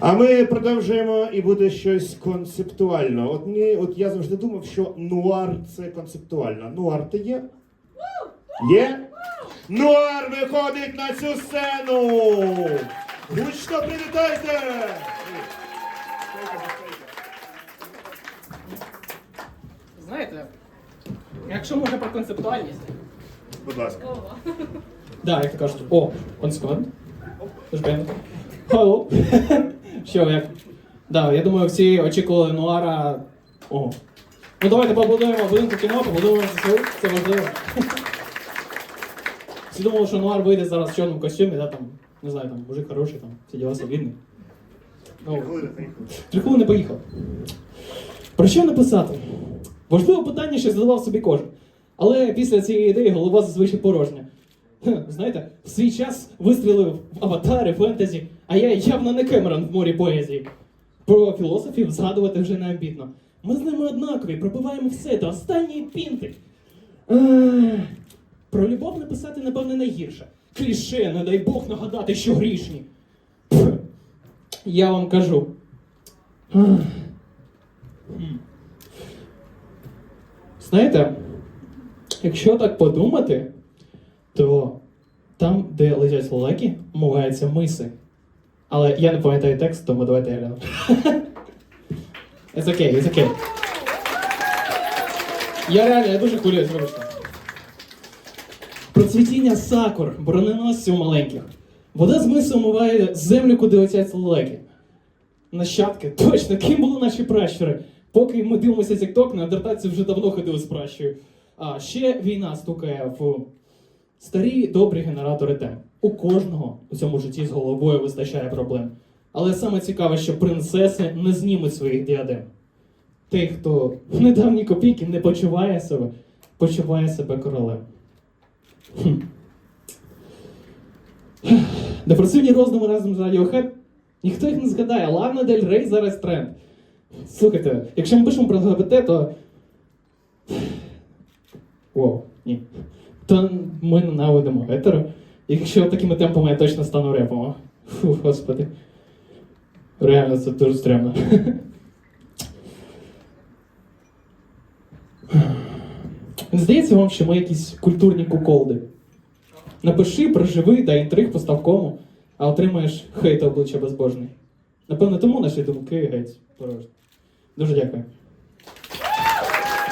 А ми продовжуємо і буде щось концептуально. От мені, от я завжди думав, що нуар це концептуально. Нуар ти є? Є? Нуар виходить на цю сцену! Гучно привітайте! Знаєте, якщо можна про концептуальність. Будь ласка. Да, як то кажуть, о, second. Жбен. Hello. Що, як? Да, я думаю, всі очікували Нуара. Ого. Ну давайте побудуємо будинку кіно, побудуємо ЗСУ, це важливо. Всі думали, що Нуар вийде зараз в чорному костюмі, да, там, не знаю, там, мужик хороший, там, всі діла солідний. Ну, Триху не поїхав. Про що написати? Важливе питання, що задавав собі кожен. Але після цієї ідеї голова зазвичай порожня. Знаєте, в свій час вистрілив в аватари, фентезі, а я явно не Кемерон в морі поезії. Про філософів згадувати вже не амбітно. Ми з ними однакові, пропиваємо все до останньої пінти. Ех, Про любов написати, напевне, найгірше. Кліше, не дай Бог нагадати, що грішні. Я вам кажу. Ех. Знаєте, якщо так подумати, то там, де летять лелеки, мовляються миси. Але я не пам'ятаю текст, тому давайте я гляну. It's okay, it's okay. Я реально, я дуже хвилююсь, вибачте. Про цвітіння сакур, броненосців маленьких. Вода з мису омиває землю, куди летять лелеки. Нащадки, точно, ким були наші пращури? Поки ми дивимося TikTok, неандертальці вже давно ходили з пращою. А ще війна стукає в старі добрі генератори тем. У кожного у цьому житті з головою вистачає проблем. Але саме цікаве, що принцеси не знімуть своїх діадем. Той, хто в недавні копійки не почуває себе, почуває себе королем. Хм. Депресивні роздуми разом з Radiohead Ніхто їх не згадає. Лана Дель Рей зараз тренд. Слухайте, якщо ми пишемо про ЛГБТ, то. Воу, ні. То ми ненавидимо гетеро. Якщо такими темпами я точно стану репом. Фу, господи. Реально, це дуже стрімно. Не здається вам, що ми якісь культурні куколди. Напиши, проживи, дай інтриг, постав кому, а отримаєш хейт обличчя безбожний. Напевно, тому наші думки геть порожні. Дуже дякую.